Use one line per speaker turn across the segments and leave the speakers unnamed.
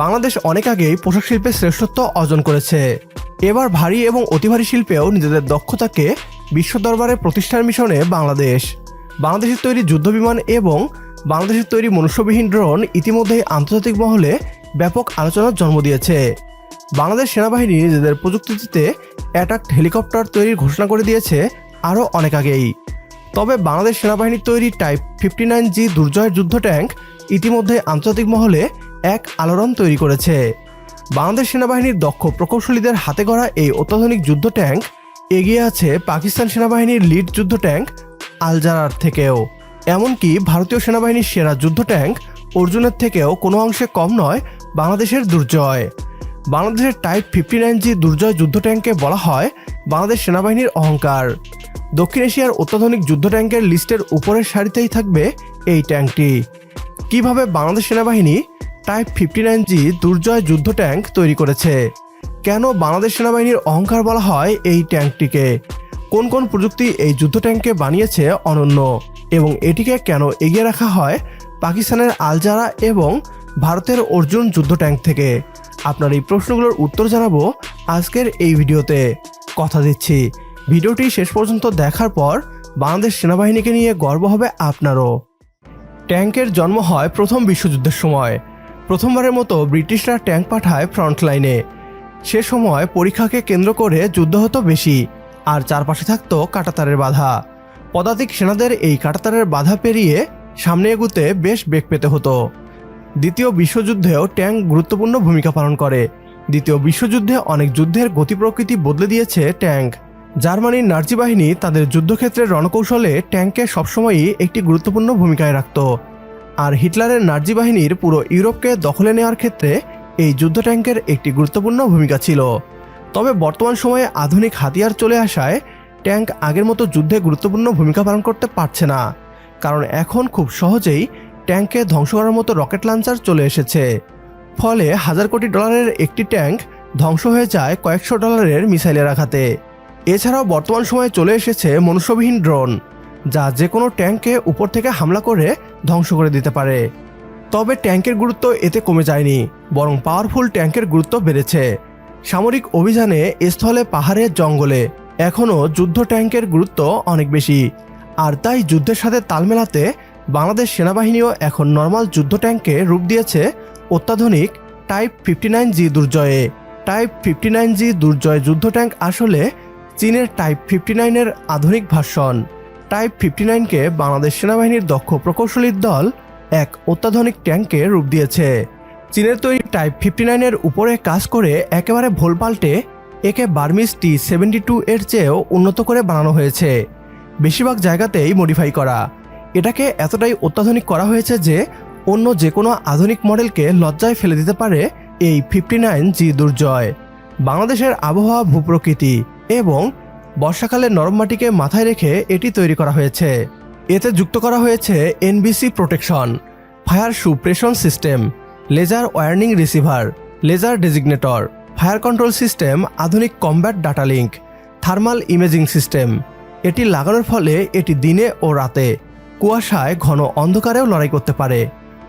বাংলাদেশ অনেক আগেই পোশাক শিল্পে শ্রেষ্ঠত্ব অর্জন করেছে। এবার ভারী এবং অতি ভারী শিল্পেও নিজেদের দক্ষতাকে বিশ্ব দরবারে প্রতিষ্ঠার মিশনে বাংলাদেশ। বাংলাদেশের তৈরি যুদ্ধবিমান এবং বাংলাদেশের তৈরি মনুষ্যবিহীন ড্রোন ইতিমধ্যেই আন্তর্জাতিক মহলে ব্যাপক আলোচনার জন্ম দিয়েছে। বাংলাদেশ সেনাবাহিনী নিজেদের প্রযুক্তিতে অ্যাটাক হেলিকপ্টার তৈরির ঘোষণা করে দিয়েছে আরও অনেক আগেই। তবে বাংলাদেশ সেনাবাহিনীর তৈরি টাইপ ফিফটি নাইন জি দুর্জয়ের যুদ্ধ ট্যাঙ্ক ইতিমধ্যে আন্তর্জাতিক মহলে এক আলোড়ন তৈরি করেছে। বাংলাদেশ সেনাবাহিনীর দক্ষ প্রকৌশলীদের হাতে গড়া এই অত্যাধুনিক যুদ্ধ ট্যাঙ্ক এগিয়ে আছে পাকিস্তান সেনাবাহিনীর লিড যুদ্ধ ট্যাঙ্ক আলজারার থেকেও। এমনকি ভারতীয় সেনাবাহিনীর সেরা যুদ্ধ ট্যাঙ্ক অর্জুনের থেকেও কোনো অংশে কম নয় বাংলাদেশের দুর্জয়। বাংলাদেশের type fifty nine G Durjoy যুদ্ধ ট্যাঙ্কে বলা হয় বাংলাদেশ সেনাবাহিনীর অহংকার। দক্ষিণ এশিয়ার অত্যাধুনিক যুদ্ধ ট্যাঙ্কের লিস্টের উপরের সারিতেই থাকবে এই ট্যাঙ্কটি। কীভাবে বাংলাদেশ সেনাবাহিনী type fifty nine G Durjoy যুদ্ধ ট্যাঙ্ক তৈরি করেছে। কেন বাংলাদেশ সেনাবাহিনীর অহংকার বলা হয় এই ট্যাঙ্কটিকে? কোন কোন প্রযুক্তি এই যুদ্ধ ট্যাঙ্ককে বানিয়েছে অনন্য? এবং এটিকে কেন এগিয়ে রাখা হয় পাকিস্তানের আলজারা এবং ভারতের অর্জুন যুদ্ধ ট্যাঙ্ক থেকে? আপনার এই প্রশ্নগুলোর উত্তর জানাব আজকের এই ভিডিওতে। কথা দিচ্ছি, ভিডিওটি শেষ পর্যন্ত দেখার পর বাংলাদেশ সেনাবাহিনীকে নিয়ে গর্ব হবে আপনারও। ট্যাঙ্কের জন্ম হয় প্রথম বিশ্বযুদ্ধের সময়। প্রথমবারের মতো ব্রিটিশরা ট্যাঙ্ক পাঠায় ফ্রন্ট লাইনে। সে সময় পরীক্ষাকে কেন্দ্র করে যুদ্ধ হতো বেশি, আর চারপাশে থাকত কাটাতারের বাধা। পদাতিক সেনাদের এই কাটাতারের বাধা পেরিয়ে সামনে এগুতে বেশ বেগ পেতে হতো। দ্বিতীয় বিশ্বযুদ্ধেও ট্যাঙ্ক গুরুত্বপূর্ণ ভূমিকা পালন করে। দ্বিতীয় বিশ্বযুদ্ধে অনেক যুদ্ধের গতি প্রকৃতি বদলে দিয়েছে ট্যাঙ্ক। জার্মানির নার্জি বাহিনী তাদের যুদ্ধক্ষেত্রের রণকৌশলে ট্যাঙ্ককে সবসময়ই একটি গুরুত্বপূর্ণ ভূমিকায় রাখত। আর হিটলারের নার্জি বাহিনীর পুরো ইউরোপকে দখলে নেওয়ার ক্ষেত্রে এই যুদ্ধ ট্যাঙ্কের একটি গুরুত্বপূর্ণ ভূমিকা ছিল। তবে বর্তমান সময়ে আধুনিক হাতিয়ার চলে আসায় ট্যাঙ্ক আগের মতো যুদ্ধে গুরুত্বপূর্ণ ভূমিকা পালন করতে পারছে না। কারণ এখন খুব সহজেই ট্যাঙ্কে ধ্বংস করার মতো রকেট লঞ্চার চলে এসেছে। ফলে হাজার কোটি ডলারের একটি ট্যাঙ্ক ধ্বংস হয়ে যায় কয়েকশো ডলারের মিসাইলের আঘাতে। এছাড়াও বর্তমান সময়ে চলে এসেছে মনুষ্যবিহীন ড্রোন। যা যে কোনো ট্যাঙ্ককে উপর থেকে হামলা করে ধ্বংস করে দিতে পারে। তবে ট্যাঙ্কের গুরুত্ব এতে কমে যায়নি, বরং পাওয়ারফুল ট্যাঙ্কের গুরুত্ব বেড়েছে। সামরিক অভিযানে স্থলে পাহাড়ের জঙ্গলে এখনও যুদ্ধ ট্যাঙ্কের গুরুত্ব অনেক বেশি। আর তাই যুদ্ধের সাথে তাল মেলাতে বাংলাদেশ সেনাবাহিনীও এখন নর্মাল যুদ্ধ ট্যাঙ্কে রূপ দিয়েছে অত্যাধুনিক type fifty nine G দুর্জয়ে। Type fifty nine G Durjoy যুদ্ধ ট্যাঙ্ক আসলে চীনের টাইপ ফিফটি নাইনের আধুনিক ভার্সন। টাইপ ফিফটি নাইনকে বাংলাদেশ সেনাবাহিনীর দক্ষ প্রকৌশলীর দল এক অত্যাধুনিক ট্যাঙ্কে রূপ দিয়েছে। চীনের তৈরি টাইপ ফিফটি নাইনের উপরে কাজ করে একেবারে ভোল পাল্টে একে বার্মিস টি সেভেন্টি টু এর চেয়েও উন্নত করে বানানো হয়েছে। বেশিরভাগ জায়গাতেই মডিফাই করা। এটাকে এতটাই অত্যাধুনিক করা হয়েছে যে অন্য যে কোনো আধুনিক মডেলকে লজ্জায় ফেলে দিতে পারে এই ফিফটি নাইন জি দুর্জয়। বাংলাদেশের আবহাওয়া, ভূপ্রকৃতি এবং বর্ষাকালে নরম মাটিকে মাথায় রেখে এটি তৈরি করা হয়েছে। এতে যুক্ত করা হয়েছে NBC protection fire suppression system laser warning receiver laser designator fire control system আধুনিক combat data link thermal imaging system এটি লাগানোর ফলে এটি দিনে ও রাতে কুয়াশায় ঘন অন্ধকারেও লড়াই করতে পারে।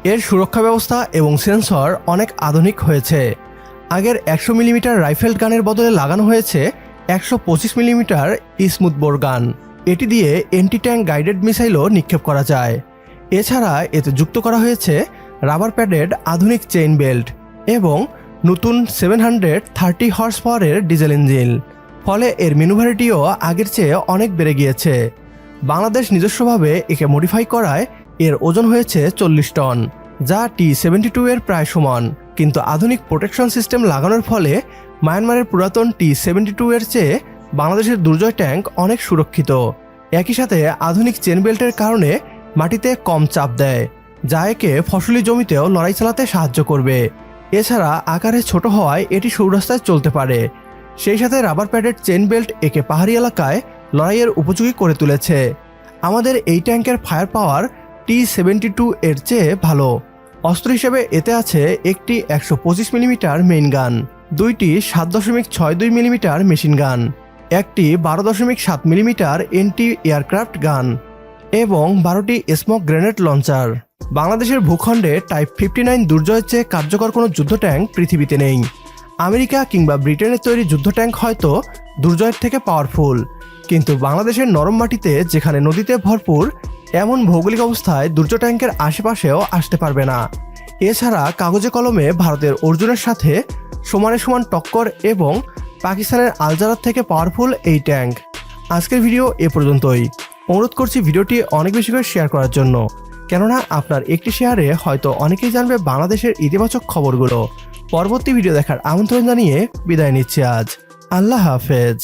এর সুরক্ষা ব্যবস্থা এবং সেন্সর অনেক আধুনিক হয়েছে। আগের একশো মিলিমিটার রাইফেল গানের বদলে লাগানো হয়েছে একশো পঁচিশ মিলিমিটার স্মুথ গান। এটি দিয়ে এন্টি ট্যাঙ্ক গাইডেড মিসাইলও নিক্ষেপ করা যায়। এছাড়া এতে যুক্ত করা হয়েছে রাবার প্যাডেড আধুনিক চেইন বেল্ট এবং নতুন সেভেন হান্ড্রেড থার্টি হর্স পাওয়ারের ডিজেল ইঞ্জিন। ফলে এর ম্যানুভারিটিও আগের চেয়ে অনেক বেড়ে গিয়েছে। বাংলাদেশ নিজস্বভাবে একে মডিফাই করায় এর ওজন হয়েছে চল্লিশ টন, যা টি সেভেন্টি টু এর প্রায় সমান। কিন্তু আধুনিক প্রোটেকশন সিস্টেম লাগানোর ফলে মায়ানমারের পুরাতন টি সেভেন্টি টু এর চেয়ে বাংলাদেশের দুর্জয় ট্যাঙ্ক অনেক সুরক্ষিত। একই সাথে আধুনিক চেন বেল্টের কারণে মাটিতে কম চাপ দেয়, যা একে ফসলি জমিতেও লড়াই চালাতে সাহায্য করবে। এছাড়া আকারে ছোট হওয়ায় এটি সৌরাস্তায় চলতে পারে। সেই সাথে রাবার প্যাডের চেন বেল্ট একে পাহাড়ি এলাকায় লড়াইয়ের উপযোগী করে তুলেছে। আমাদের এই ট্যাঙ্কের fire power T seventy two এর চেয়ে ভালো। অস্ত্র হিসেবে এতে আছে একটি একশো পঁচিশ মিলিমিটার মেইন গান দুইটি সাত দশমিক ছয় দুই মিলিমিটার মেশিন গান, একটি বারো দশমিক সাত মিলিমিটার এন্টি এয়ারক্রাফট গান এবং বারোটি স্মোক গ্রেনেড লঞ্চার বাংলাদেশের ভূখণ্ডে টাইপ ফিফটি নাইন দুর্জয়ের চেয়ে কার্যকর কোনো যুদ্ধ ট্যাঙ্ক পৃথিবীতে নেই। আমেরিকা কিংবা ব্রিটেনের তৈরি যুদ্ধ ট্যাঙ্ক হয়তো দুর্জয়ের থেকে পাওয়ারফুল কিন্তু বাংলাদেশের নরম মাটিতে যেখানে নদীতে ভরপুর, এমন ভৌগোলিক অবস্থায় দুর্য ট্যাঙ্কের আশেপাশেও আসতে পারবে না। এছাড়া কাগজে কলমে ভারতের অর্জুনের সাথে সমানে সমান টক্কর এবং পাকিস্তানের আলজারাত থেকে পাওয়ারফুল এই ট্যাঙ্ক আজকের ভিডিও এ পর্যন্তই। অনুরোধ করছি ভিডিওটি অনেক বেশি করে শেয়ার করার জন্য। কেননা আপনার একটি শেয়ারে হয়তো অনেকেই জানবে বাংলাদেশের ইতিবাচক খবরগুলো। পরবর্তী ভিডিও দেখার আমন্ত্রণ জানিয়ে বিদায় নিচ্ছি আজ। আল্লাহ হাফেজ।